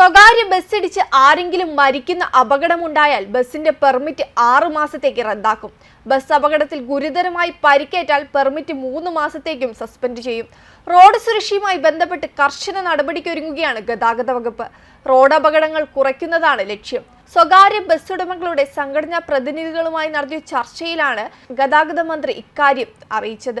സ്വകാര്യ ബസ്സിടിച്ച് ആരെങ്കിലും മരിക്കുന്ന അപകടമുണ്ടായാൽ ബസിന്റെ പെർമിറ്റ് ആറു മാസത്തേക്ക് റദ്ദാക്കും. ബസ് അപകടത്തിൽ ഗുരുതരമായി പരിക്കേറ്റാൽ പെർമിറ്റ് മൂന്ന് മാസത്തേക്കും സസ്പെൻഡ് ചെയ്യും. റോഡ് സുരക്ഷയുമായി ബന്ധപ്പെട്ട് കർശന നടപടിക്കൊരുങ്ങുകയാണ് ഗതാഗത വകുപ്പ്. റോഡ് അപകടങ്ങൾ കുറയ്ക്കുന്നതാണ് ലക്ഷ്യം. സ്വകാര്യ ബസ് ഉടമകളുടെ സംഘടനാ പ്രതിനിധികളുമായി നടത്തിയ ചർച്ചയിലാണ് ഗതാഗത മന്ത്രി ഇക്കാര്യം അറിയിച്ചത്.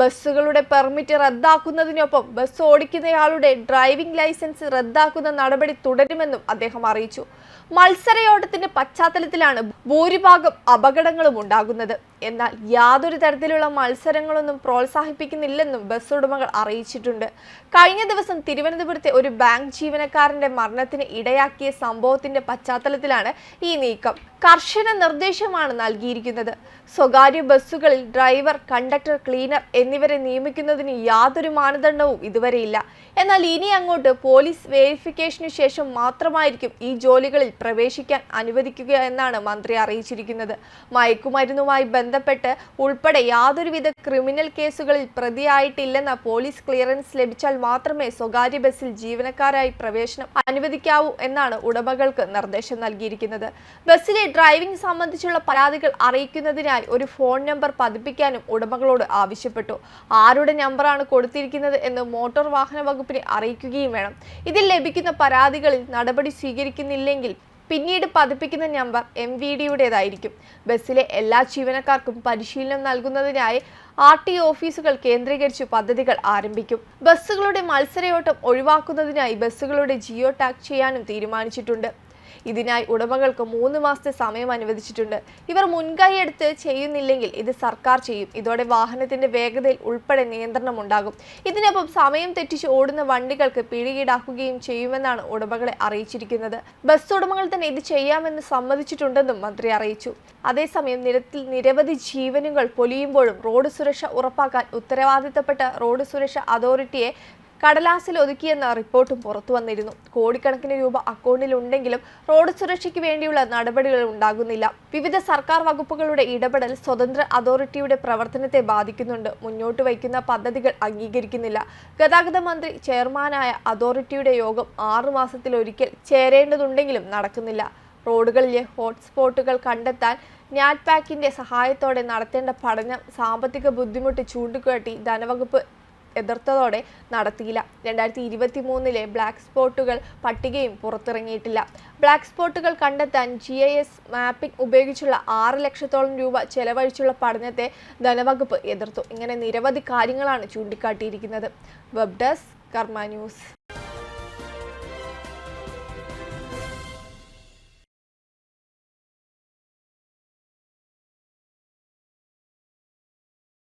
ബസ്സുകളുടെ പെർമിറ്റ് റദ്ദാക്കുന്നതിനൊപ്പം ബസ് ഓടിക്കുന്നയാളുടെ ഡ്രൈവിംഗ് ലൈസൻസ് റദ്ദാക്കുന്ന നടപടി തുടരുമെന്നും അദ്ദേഹം അറിയിച്ചു. മത്സരയോട്ടത്തിന്റെ പശ്ചാത്തലത്തിലാണ് ഭൂരിഭാഗം അപകടങ്ങളും ഉണ്ടാകുന്നത്. എന്നാൽ യാതൊരു തരത്തിലുള്ള മത്സരങ്ങളൊന്നും പ്രോത്സാഹിപ്പിക്കുന്നില്ലെന്നും ബസ് ഉടമകൾ അറിയിച്ചിട്ടുണ്ട്. കഴിഞ്ഞ ദിവസം തിരുവനന്തപുരത്തെ ഒരു ബാങ്ക് ജീവനക്കാരന്റെ മരണത്തിന് ഇടയാക്കിയ സംഭവത്തിന്റെ പശ്ചാത്തലത്തിലാണ് ഈ നീക്കം. കർശന നിർദ്ദേശമാണ് നൽകിയിരിക്കുന്നത്. സ്വകാര്യ ബസ്സുകളിൽ ഡ്രൈവർ കണ്ടക്ടർ ക്ലീനർ എന്നിവരെ നിയമിക്കുന്നതിന് യാതൊരു മാനദണ്ഡവും ഇതുവരെയില്ല. എന്നാൽ ഇനി അങ്ങോട്ട് പോലീസ് വെരിഫിക്കേഷനു ശേഷം മാത്രമായിരിക്കും ഈ ജോലികളിൽ പ്രവേശിക്കാൻ അനുവദിക്കുക എന്നാണ് മന്ത്രി അറിയിച്ചിരിക്കുന്നത്. മയക്കുമരുന്നുമായി ബന്ധപ്പെട്ട് ഉൾപ്പെടെ യാതൊരുവിധ ക്രിമിനൽ കേസുകളിൽ പ്രതിയായിട്ടില്ലെന്ന പോലീസ് ക്ലിയറൻസ് ലഭിച്ചാൽ മാത്രമേ സ്വകാര്യ ബസ്സിൽ ജീവനക്കാരായി പ്രവേശനം അനുവദിക്കാവൂ എന്നാണ് ഉടമകൾക്ക് നിർദ്ദേശം നൽകിയിരിക്കുന്നത്. ബസ്സിലെ ഡ്രൈവിംഗ് സംബന്ധിച്ചുള്ള പരാതികൾ അറിയിക്കുന്നതിനായി ഒരു ഫോൺ നമ്പർ പതിപ്പിക്കാനും ഉടമകളോട് ആവശ്യപ്പെട്ടു. ആരുടെ നമ്പറാണ് കൊടുത്തിരിക്കുന്നത് എന്ന് മോട്ടോർ വാഹന വകുപ്പിനെ അറിയിക്കുകയും വേണം. ഇതിൽ ലഭിക്കുന്ന പരാതികളിൽ നടപടി സ്വീകരിക്കുന്നില്ലെങ്കിൽ പിന്നീട് പതിപ്പിക്കുന്ന നമ്പർ എം വി ഡിയുടേതായിരിക്കും ബസ്സിലെ എല്ലാ ജീവനക്കാർക്കും പരിശീലനം നൽകുന്നതിനായി ആർ ടി ഓഫീസുകൾ കേന്ദ്രീകരിച്ച് പദ്ധതികൾ ആരംഭിക്കും. ബസ്സുകളുടെ മത്സരയോട്ടം ഒഴിവാക്കുന്നതിനായി ബസ്സുകളുടെ ജിയോ ടാഗ് ചെയ്യാനും തീരുമാനിച്ചിട്ടുണ്ട്. ഇതിനായി ഉടമകൾക്ക് മൂന്ന് മാസത്തെ സമയം അനുവദിച്ചിട്ടുണ്ട്. ഇവർ മുൻകൈ എടുത്ത് ചെയ്യുന്നില്ലെങ്കിൽ ഇത് സർക്കാർ ചെയ്യും. ഇതോടെ വാഹനത്തിന്റെ വേഗതയിൽ ഉൾപ്പെടെ നിയന്ത്രണം ഉണ്ടാകും. ഇതിനൊപ്പം സമയം തെറ്റിച്ച് ഓടുന്ന വണ്ടികൾക്ക് പിഴയീടാക്കുകയും ചെയ്യുമെന്നാണ് ഉടമകളെ അറിയിച്ചിരിക്കുന്നത്. ബസ് ഉടമകൾ തന്നെ ഇത് ചെയ്യാമെന്ന് സമ്മതിച്ചിട്ടുണ്ടെന്നും മന്ത്രി അറിയിച്ചു. അതേസമയം നിരത്തിൽ നിരവധി ജീവനുകൾ പൊലിയുമ്പോഴും റോഡ് സുരക്ഷ ഉറപ്പാക്കാൻ ഉത്തരവാദിത്തപ്പെട്ട റോഡ് സുരക്ഷ അതോറിറ്റിയെ കടലാസിൽ ഒതുക്കിയെന്ന റിപ്പോർട്ടും പുറത്തു വന്നിരുന്നു. കോടിക്കണക്കിന് രൂപ അക്കൗണ്ടിലുണ്ടെങ്കിലും റോഡ് സുരക്ഷയ്ക്ക് വേണ്ടിയുള്ള നടപടികൾ ഉണ്ടാകുന്നില്ല. വിവിധ സർക്കാർ വകുപ്പുകളുടെ ഇടപെടൽ സ്വതന്ത്ര അതോറിറ്റിയുടെ പ്രവർത്തനത്തെ ബാധിക്കുന്നുണ്ട്. മുന്നോട്ട് വയ്ക്കുന്ന പദ്ധതികൾ അംഗീകരിക്കുന്നില്ല. ഗതാഗത മന്ത്രി ചെയർമാനായ അതോറിറ്റിയുടെ യോഗം ആറു മാസത്തിലൊരിക്കൽ ചേരേണ്ടതുണ്ടെങ്കിലും നടക്കുന്നില്ല. റോഡുകളിലെ ഹോട്ട്സ്പോട്ടുകൾ കണ്ടെത്താൻ നാറ്റ് പാക്കിന്റെ സഹായത്തോടെ നടത്തേണ്ട പഠനം സാമ്പത്തിക ബുദ്ധിമുട്ട് ചൂണ്ടിക്കാട്ടി ധനവകുപ്പ് എതിർത്തതോടെ നടത്തിയില്ല. രണ്ടായിരത്തി ഇരുപത്തി മൂന്നിലെ ബ്ലാക്ക് സ്പോട്ടുകൾ പട്ടികയും പുറത്തിറങ്ങിയിട്ടില്ല. ബ്ലാക്ക് സ്പോട്ടുകൾ കണ്ടെത്താൻ ജി ഐ എസ് മാപ്പിംഗ് ഉപയോഗിച്ചുള്ള ആറ് ലക്ഷത്തോളം രൂപ ചെലവഴിച്ചുള്ള പഠനത്തെ ധനവകുപ്പ് എതിർത്തു. ഇങ്ങനെ നിരവധി കാര്യങ്ങളാണ് ചൂണ്ടിക്കാട്ടിയിരിക്കുന്നത്. Web desk Karma news